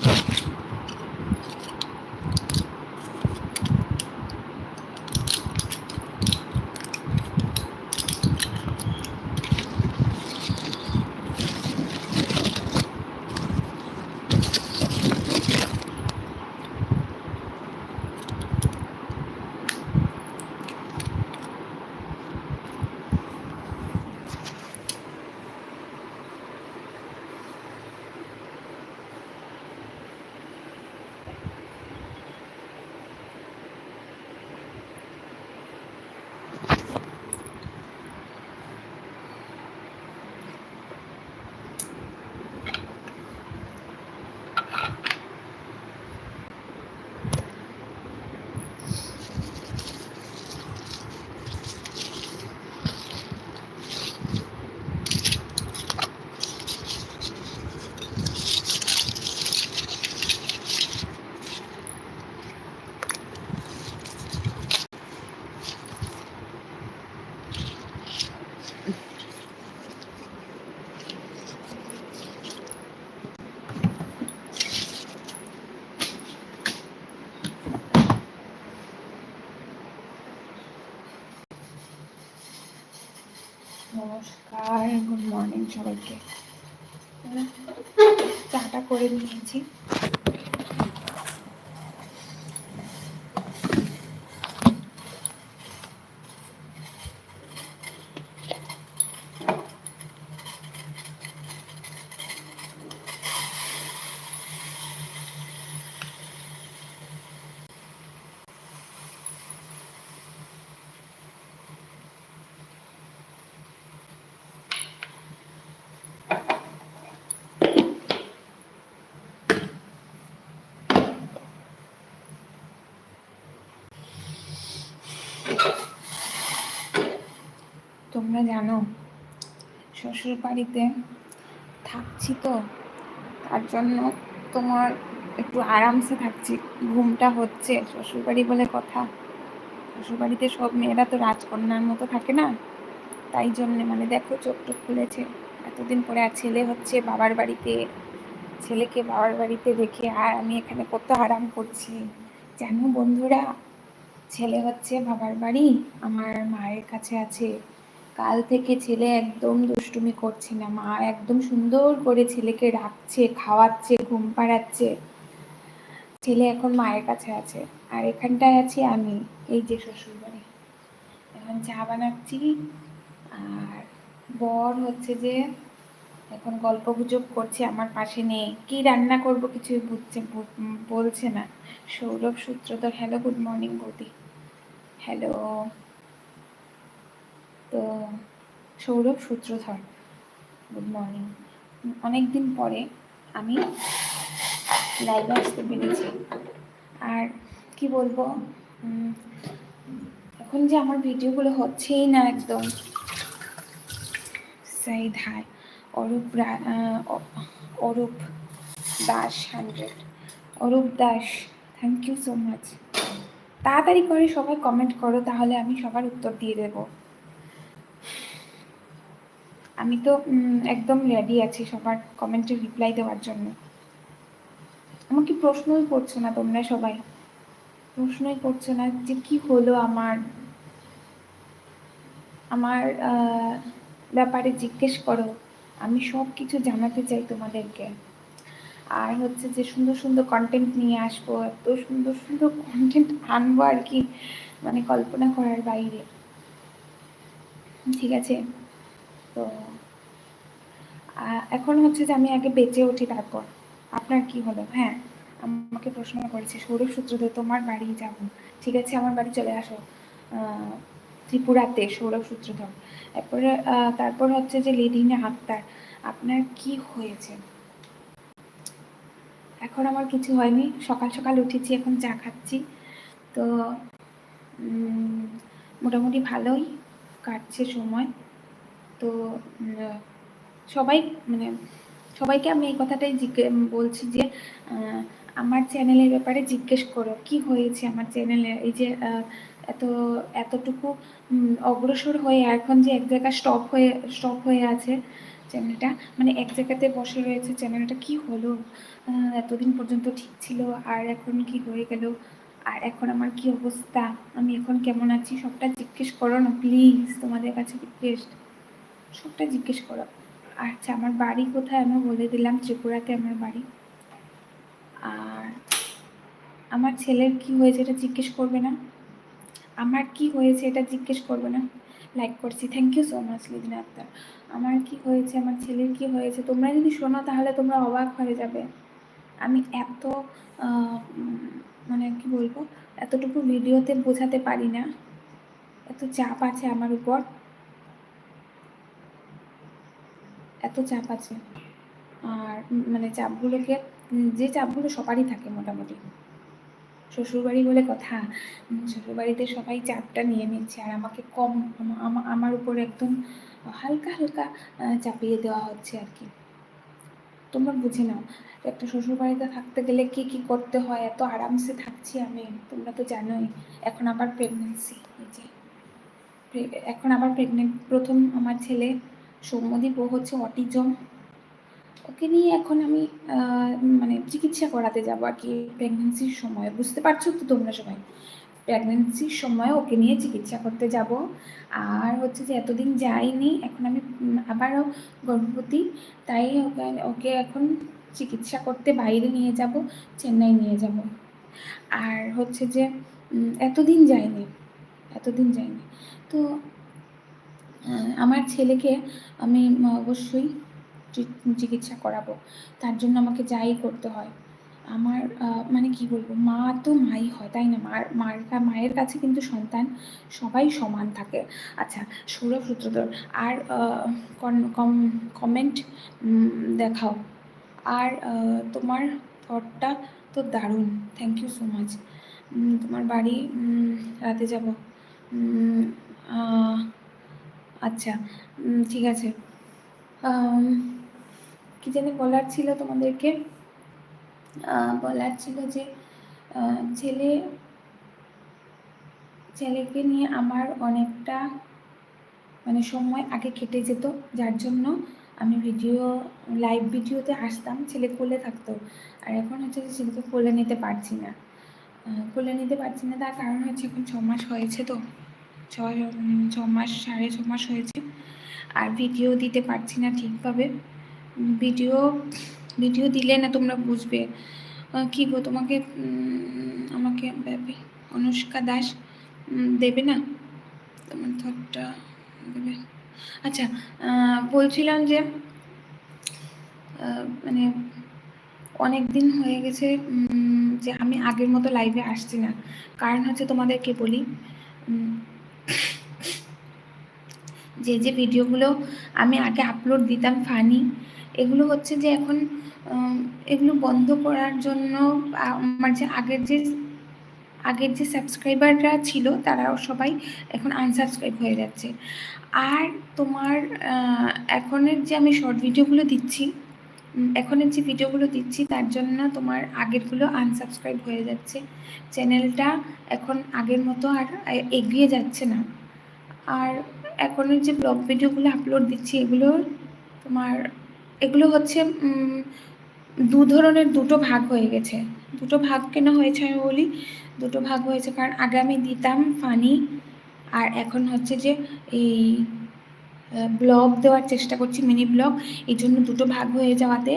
Thank নমস্কার good morning সবাইকে। চাটা করে নিয়েছি। তোমরা জানো শ্বশুর বাড়িতে থাকছি তো, তার জন্য তোমার একটু আরামসে থাকছি। ঘুমটা হচ্ছে শ্বশুর বাড়ি বলে কথা। শ্বশুর বাড়িতে সব মেয়েরা তো রাজকন্যার মতো থাকে না, তাই জন্যে মানে দেখো চোখ টোক খুলেছে। এতদিন পরে আর ছেলে হচ্ছে, বাবার বাড়িতে, ছেলেকে বাবার বাড়িতে রেখে আর আমি এখানে কত আরাম করছি। জানো বন্ধুরা, ছেলে হচ্ছে বাবার বাড়ি, আমার মায়ের কাছে আছে। কাল থেকে ছেলে একদম দুষ্টুমি করছে না, মা একদম সুন্দর করে ছেলেকে রাখছে, খাওয়াচ্ছে, ঘুম পাড়াচ্ছে। ছেলে এখন মায়ের কাছে আছে, আর এখানটায় আছি আমি, এই যে শ্বশুর বাড়ি এখন চা বানাচ্ছি, আর বর হচ্ছে যে এখন গল্প গুজব করছে, আমার পাশে নেই। কি রান্না করব কিছুই বুঝছে বলছে না। Sourav Sutra Sutradhar hello good morning বৌদি হ্যালো তো সৌরভ সূত্রধর গুড মর্নিং অনেক দিন পরে আমি লাইভে আসতে পেরেছি। আর কি বলব এখন যে আমার ভিডিওগুলো হচ্ছেই না একদম। Sayed hi, Arup Arup Das hundred Arup Das thank you so much তাড়াতাড়ি করে সবাই কমেন্ট করো, তাহলে আমি সবার উত্তর দিয়ে দেবো। আমি তো একদম রেডি আছি সবার কমেন্টে রিপ্লাই দেওয়ার জন্য। আমাকে প্রশ্নই করছ না তোমরা সবাই? প্রশ্নই করছ না যে কি হলো আমার? আমার ব্যাপারে জিজ্ঞেস করো। আমি সব কিছু জানাতে চাই তোমাদেরকে। আর হচ্ছে যে সুন্দর সুন্দর কন্টেন্ট নিয়ে আসব, এত সুন্দর সুন্দর কন্টেন্ট আনব আর কি মানে কল্পনা করার বাইরে। ঠিক আছে? তো এখন হচ্ছে যে আমি আগে বেঁচে উঠি তারপর। আপনার কি হলো? হ্যাঁ আমাকে প্রশ্ন করেছে, সৌরভ সূত্রধর, তোমার বাড়ি যাব। ঠিক আছে, আমার বাড়ি চলে আসো। ত্রিপুরাতে সৌরভ সূত্রধর। এরপরে তারপর হচ্ছে যে লেডিনে আক্তার, আপনার কি হয়েছে? এখন আমার কিছু হয়নি, সকাল সকাল উঠেছি, এখন চা খাচ্ছি। তো মোটামুটি ভালোই কাটছে সময়। তো সবাই মানে সবাইকে আমি এই কথাটাই জিজ্ঞে বলছি যে আমার চ্যানেলের ব্যাপারে জিজ্ঞেস করো। কি হয়েছে আমার চ্যানেলে? এই যে এত, এতটুকু অগ্রসর হয়ে এখন যে এক জায়গায় স্টপ হয়ে স্টপ হয়ে আছে চ্যানেলটা মানে এক জায়গাতে বসে রয়েছে চ্যানেলটা কি হলো? এতদিন পর্যন্ত ঠিক ছিল, আর এখন কি হয়ে গেল? আর এখন আমার কি অবস্থা? আমি এখন কেমন আছি? সবটা জিজ্ঞেস করো না প্লিজ তোমাদের কাছে রিকোয়েস্ট সবটা জিজ্ঞেস করো। আচ্ছা আমার বাড়ি কোথায়? আমি বলে দিলাম ত্রিপুরাতে আমার বাড়ি। আর আমার ছেলের কি হয়েছে এটা জিজ্ঞেস করবে না? আমার কি হয়েছে এটা জিজ্ঞেস করবে না? লাইক করছি। Thank you so much Lidina Akter. আমার কি হয়েছে? আমার ছেলের কি হয়েছে? তোমরা যদি শোনো, তাহলে তোমরা অবাক হয়ে যাবে। আমি এত মানে কি বলব? এতটুকু ভিডিওতে বোঝাতে পারি না। এত চাপ আছে আমার উপর। এত চাপ আছে। আর মানে চাপগুলোকে যে চাপগুলো সবারই থাকে মোটামুটি। শ্বশুরবাড়ি বলে কথা শ্বশুরবাড়িতে সবাই চাপটা নিয়ে নিচ্ছে। আর আমাকে কম আমার উপর একদম হালকা হালকা চাপিয়ে দেওয়া হচ্ছে আর কি। তোমরা বুঝে নাও, একটা শ্বশুরবাড়িতে থাকতে গেলে কি কি করতে হয়? এত আরামসে থাকছি আমি, তোমরা তো জানোই। এখন আবার প্রেগনেন্সি এখন আবার প্রেগনেন্ট প্রথম আমার ছেলে সৌম্যদীপ, ও হচ্ছে অটিজম। ওকে নিয়ে এখন আমি মানে চিকিৎসা করাতে যাব আর কি প্রেগনেন্সির সময়। বুঝতে পারছ তো তোমরা সবাই? প্রেগনেন্সির সময় ওকে নিয়ে চিকিৎসা করতে যাব। আর হচ্ছে যে এতদিন যাইনি, এখন আমি আবারও গর্ভবতী, তাই ওকে ওকে এখন চিকিৎসা করতে বাইরে নিয়ে যাব, চেন্নাই নিয়ে যাব। আর হচ্ছে যে এতদিন যায়নি এতদিন যাইনি। তো আমার ছেলেকে আমি অবশ্যই চিকিৎসা করাবো। তার জন্য আমাকে যাই করতে হয়। আমার মানে কি বলব, মা তো মাই হয়, তাই না? মার মার মায়ের কাছে কিন্তু সন্তান সবাই সমান থাকে। আচ্ছা সৌরভ সূত্রধর আর কমেন্ট দেখাও। আর তোমার থটটা তো দারুণ থ্যাংক ইউ সো মাচ তোমার বাড়ি রাতে যাব। আচ্ছা ঠিক আছে। কি জানি বলার ছিল তোমাদেরকে? বলার ছিল যে ছেলে, ছেলেকে নিয়ে আমার অনেকটা মানে সময় আগে কেটে যেত, যার জন্য আমি ভিডিও লাইভ ভিডিওতে আসতাম, ছেলে কোলে থাকতো। আর এখন হচ্ছে যে ছেলেকে কোলে নিতে পারছি না। কোলে নিতে পারছি না, তার কারণ হচ্ছে এখন ছ মাস হয়েছে তো। ছয় ছ মাস সাড়ে ছ মাস হয়েছে। আর ভিডিও দিতে পারছি না ঠিকভাবে। ভিডিও ভিডিও দিলে না তোমরা বুঝবে। কী গো, তোমাকে আমাকে অনুষ্কা দাস দেবে না? তোমার থটটা দেবে। আচ্ছা বলছিলাম যে মানে অনেক দিন হয়ে গেছে যে আমি আগের মতো লাইভে আসছি না। কারণ হচ্ছে তোমাদেরকে বলি যে যে ভিডিওগুলো আমি আগে আপলোড দিতাম ফানি, এগুলো হচ্ছে যে এখন এগুলো বন্ধ করার জন্য আমার যে আগের যে আগের যে সাবস্ক্রাইবাররা ছিল তারাও সবাই এখন আনসাবস্ক্রাইব হয়ে যাচ্ছে। আর তোমার এখনের যে আমি শর্ট ভিডিওগুলো দিচ্ছি এখনের যে ভিডিওগুলো দিচ্ছি তার জন্য তোমার আগেরগুলো আনসাবস্ক্রাইব হয়ে যাচ্ছে। চ্যানেলটা এখন আগের মতো আর এগিয়ে যাচ্ছে না। আর এখনের যে ব্লগ ভিডিওগুলো আপলোড দিচ্ছি, এগুলো তোমার, এগুলো হচ্ছে দু ধরনের দুটো ভাগ হয়ে গেছে। দুটো ভাগ কেন হয়েছে আমি বলি? দুটো ভাগ হয়েছে কারণ আগে আমি দিতাম ফানি আর এখন হচ্ছে যে এই ব্লগ দেওয়ার চেষ্টা করছি মিনি ব্লগ এই জন্য দুটো ভাগ হয়ে যাওয়াতে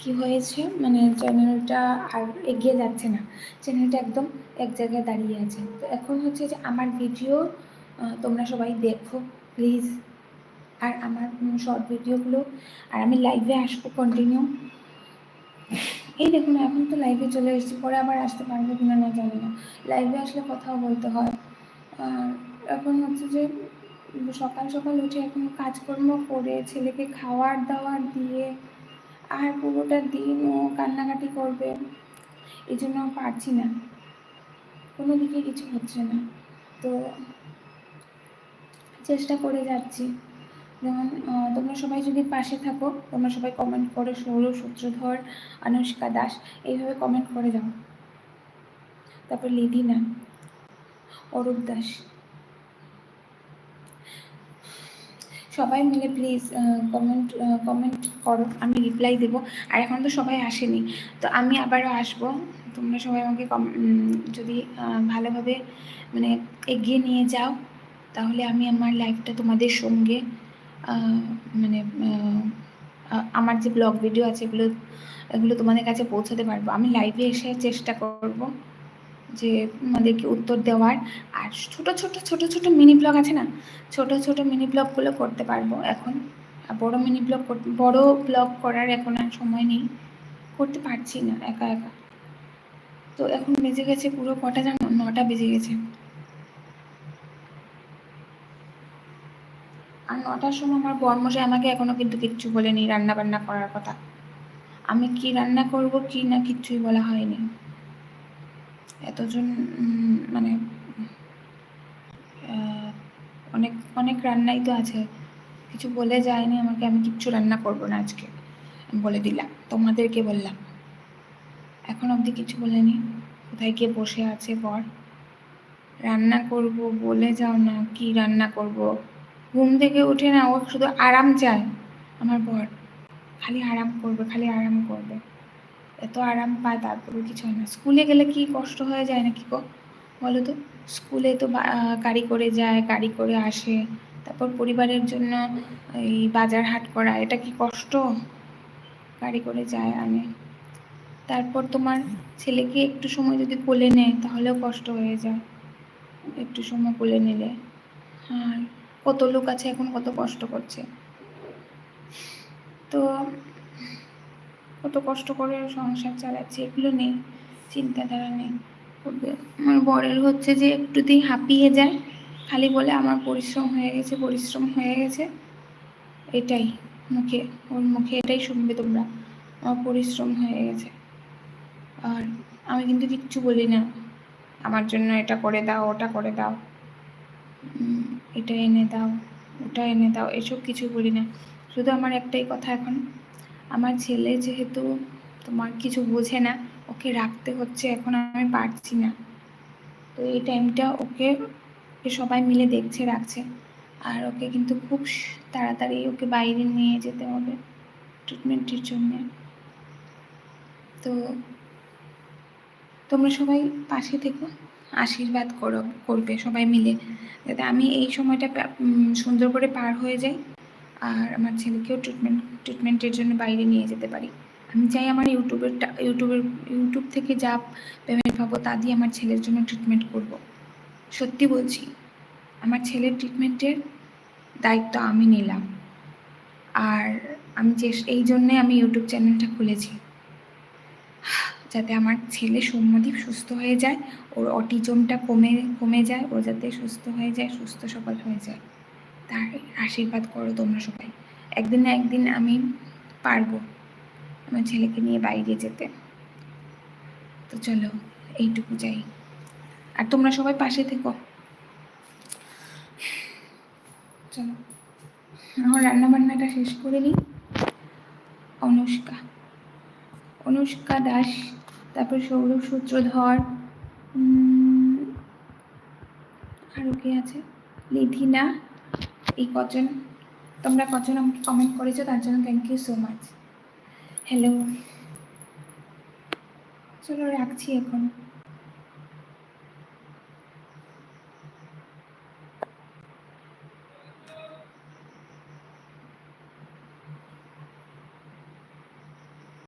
কি হয়েছে মানে চ্যানেলটা আর এগিয়ে যাচ্ছে না। চ্যানেলটা একদম এক জায়গায় দাঁড়িয়ে আছে। তো এখন হচ্ছে যে আমার ভিডিও তোমরা সবাই দেখো প্লিজ আর আমার শর্ট ভিডিওগুলো আর আমি লাইভে আসব কন্টিনিউ এই দেখুন, এখন তো লাইভে চলে এসেছি। পরে আবার আসতে পারব কিনা না জানি না। লাইভে আসলে কথাও বলতে হয়। আর এখন হচ্ছে যে, সকাল সকাল উঠে এখন কাজকর্ম করে ছেলেকে খাওয়ার দাওয়ার দিয়ে আর পুরোটা দিন ও কান্নাকাটি করবে, এই জন্য পারছি না। কোনো দিকে কিছু হচ্ছে না। তো চেষ্টা করে যাচ্ছি। যেমন তোমরা সবাই যদি পাশে থাকো, তোমরা সবাই কমেন্ট করো সৌর সূত্রধর, আনুষ্কা দাস, এইভাবে কমেন্ট করে যাও। তারপর লিদিনা অরূপ দাস। সবাই মিলে প্লিজ কমেন্ট কমেন্ট করো। আমি রিপ্লাই দেবো। আর এখন তো সবাই আসেনি। তো আমি আবারও আসব। তোমরা সবাই আমাকে যদি ভালোভাবে মানে এগিয়ে নিয়ে যাও। তাহলে আমি আমার লাইফটা তোমাদের সঙ্গে মানে আমার যে ব্লগ ভিডিও আছে এগুলো এগুলো তোমাদের কাছে পৌঁছাতে পারব। আমি লাইভে এসে চেষ্টা করব যে আমাদেরকে উত্তর দেওয়ার। আর ছোট ছোট ছোট ছোট মিনি ব্লগ আছে না, ছোট ছোট মিনি ব্লগগুলো করতে পারব এখন। বড় মিনি ব্লগ বড় ব্লগ করার এখন আর সময় নেই। করতে পারছি না, একা একা। তো এখন বেজে গেছে পুরো কটা জানো? নটা বেজে গেছে। আর নটার সময় আমার বর্মশাই আমাকে এখনও কিন্তু কিচ্ছু বলেনি রান্না বান্না করার কথা। আমি কি রান্না করব, কি না কিচ্ছুই বলা হয়নি। এতজন মানে অনেক অনেক রান্নাই তো আছে। কিছু বলে যায়নি আমাকে, আমি কিচ্ছু রান্না করব না আজকে। বলে দিলাম, তোমাদেরকে বললাম। এখন অবধি কিছু বলেনি। কোথায় গিয়ে বসে আছে বর? রান্না করব, বলে যাও না, কি রান্না করব? ঘুম থেকে উঠে না, ও শুধু আরাম চায়, আমার বর। খালি আরাম করবে, খালি আরাম করবে। এত আরাম পায় তারপরে কিছু হয় না। স্কুলে গেলে কি কষ্ট হয়ে যায় না কি গো? বলো তো। স্কুলে তো গাড়ি করে যায়, গাড়ি করে আসে, তারপর পরিবারের জন্য এই বাজার হাট করা, এটা কি কষ্ট? গাড়ি করে যায়, আনে। তারপর তোমার ছেলেকে একটু সময় যদি কোলে নেয়, তাহলেও কষ্ট হয়ে যায়। একটু সময় কোলে নিলে। আর কত লোক আছে এখন কত কষ্ট করছে। তো কত কষ্ট করে সংসার চালাচ্ছে, এগুলো নেই, চিন্তাধারা নেই আমার বরের হচ্ছে যে একটুতেই হাঁপিয়ে যায়, খালি বলে আমার পরিশ্রম হয়ে গেছে, পরিশ্রম হয়ে গেছে। এটাই মুখে, ওর মুখে এটাই শুনবে তোমরা, আমার পরিশ্রম হয়ে গেছে। আর আমি কিন্তু কিচ্ছু বলি না, আমার জন্য এটা করে দাও, ওটা করে দাও। এটা এনে দাও, ওটা এনে দাও, এসব কিছু বলি না। শুধু আমার একটাই কথা এখন, আমার ছেলে যেহেতু তোমার কিছু বোঝে না, ওকে রাখতে হচ্ছে, এখন আমি পারছি না। তো এই টাইমটা ওকে সবাই মিলে দেখছে, রাখছে। আর ওকে কিন্তু খুব তাড়াতাড়ি ওকে বাইরে নিয়ে যেতে হবে ট্রিটমেন্টের জন্যে। তো তোমরা সবাই পাশে থেকো। আশীর্বাদ করো, করবে সবাই মিলে। যাতে আমি এই সময়টা সুন্দর করে পার হয়ে যাই আর আমার ছেলেকেও ট্রিটমেন্ট ট্রিটমেন্টের জন্য বাইরে নিয়ে যেতে পারি। আমি চাই আমার ইউটিউবের ইউটিউবের, ইউটিউব থেকে যা পেমেন্ট পাবো তা দিয়ে আমার ছেলের জন্য ট্রিটমেন্ট করব। সত্যি বলছি, আমার ছেলের ট্রিটমেন্টের দায়িত্ব আমি নিলাম। আর আমি এই জন্যে আমি ইউটিউব চ্যানেলটা খুলেছি। যাতে আমার ছেলে সৌম্যদীপ সুস্থ হয়ে যায়, ওর অটিজমটা কমে কমে যায়, ও যাতে সুস্থ হয়ে যায়, সুস্থ সবল হয়ে যায়। তার আশীর্বাদ করো তোমরা সবাই। একদিন না একদিন আমি পারব আমার ছেলেকে নিয়ে বাইরে যেতে। তো চলো, এইটুকু যাই। আর তোমরা সবাই পাশে থেকো। চলো, আমার রান্নাবান্নাটা শেষ করে নিই। অনুষ্কা অনুষ্কা দাস তারপর সৌরভ, সূত্রধর আরও কে আছে? লিধিনা এই কজন। তোমরা কজন আমাকে কমেন্ট করেছ, তার জন্য thank you so much hello চলো রাখছি এখন।